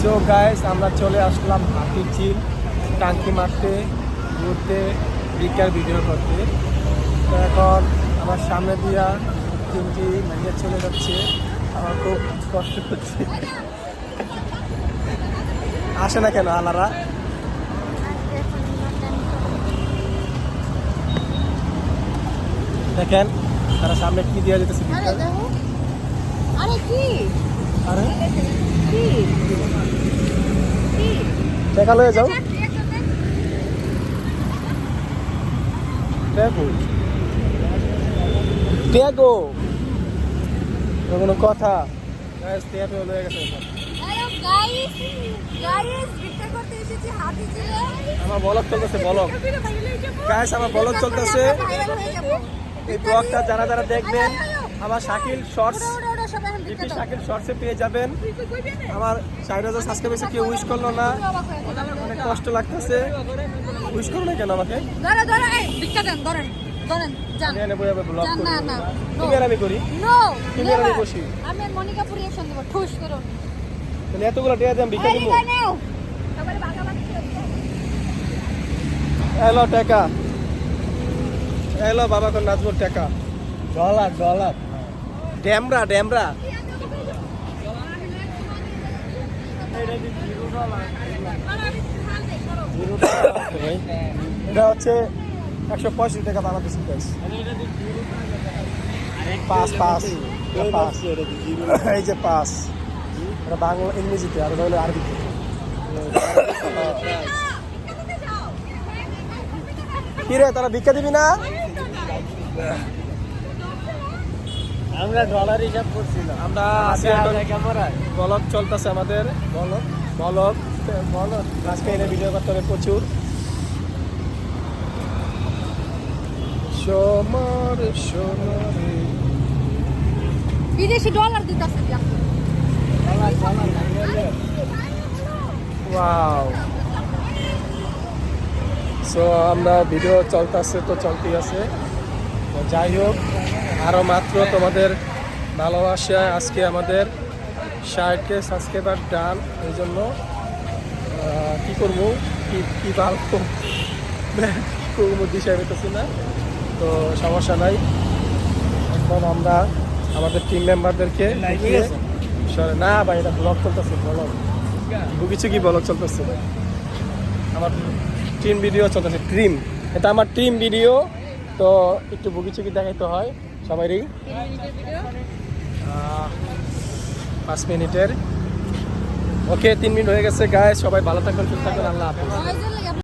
So guys আমরা চলে আসলাম হাতির চিল টাঙ্কি মারতে, ঘুরতে বিকার ভিডিও করতে। তো এখন আমার সামনে দিয়া তিনটি মেঘে চলে যাচ্ছে, আমার খুব কষ্ট হচ্ছে। আসে না কেন আলারা? দেখেন, তারা সামনে কি দেওয়া যেতেছে আরে কি আরে কি কি দেখা লয়ে যাও দেখো দেখো কোনো কথা। গাইস তেয়াপে লয়ে গেছে গাইস গাইস ভিক্ষা করতে এসেছি হাতি জিলে আমার বলক চলতেছে বলক। গাইস আমার বলক চলতেছে। এই ব্লগটা যারা যারা দেখবেন আমার শাকিল শর্টস শর্টসে পেয়ে যাবেন। আমার ষাট হাজার সাবস্ক্রাইবার্সে কেউ উইশ করল না। অনেক কষ্ট লাগতেছে। উইশ করো না কেন আমাকে? এতগুলো টিয়া দিয়ে আমি ভিক্ষা দিব নেও। তারপরে এলো টাকা। এলো বাবা কোন নাচবো টাকা। ডলার ডলার ড্যামরা ড্যামরা। এটা হচ্ছে একশো পঁয়ষট্টি টাকা বাংলাদেশি প্রাইস পাঁচ পাঁচ এটা পাঁচ। এই যে পাঁচ। এটা বাংলা ইংরেজিতে আর হলো আরবিতে কি রে তোরা ভিক্ষা দিবি না? আমরা ডলার হিসাব করছিলাম। আমরা বলক চলতেছে আমাদের। বলক বলক বলক আজকে এনে ভিডিও করতে হবে প্রচুর। সমর সোনারে বিদেশি ডলার দিতেছে ওয়াও সো আমরা ভিডিও চলতেছে তো চলতেই আছে। তো যাই হোক। আরও মাত্র তোমাদের ভালোবাসায় আজকে আমাদের ষাটকে সাবস্ক্রাইবার ডান এই জন্য কি করব? কি কি ভালো করব? দিশা পেতেছি না। তো সমস্যা নাই। এখন আমরা আমাদের টিম মেম্বারদেরকে না ভাই এটা ব্লগ চলতেছে ব্লগ কিছু কি ব্লগ চলতেছে? আমার টিম ভিডিও চলতেছে ট্রিম এটা আমার টিম ভিডিও তো একটু বুকিচুকি দেখাইতে হয়। আহ, পাঁচ মিনিটের। ওকে তিন মিনিট হয়ে গেছে গায়ে সবাই ভালো থাকবেন সুস্থ থাকবেন আল্লাহ হাফেজ।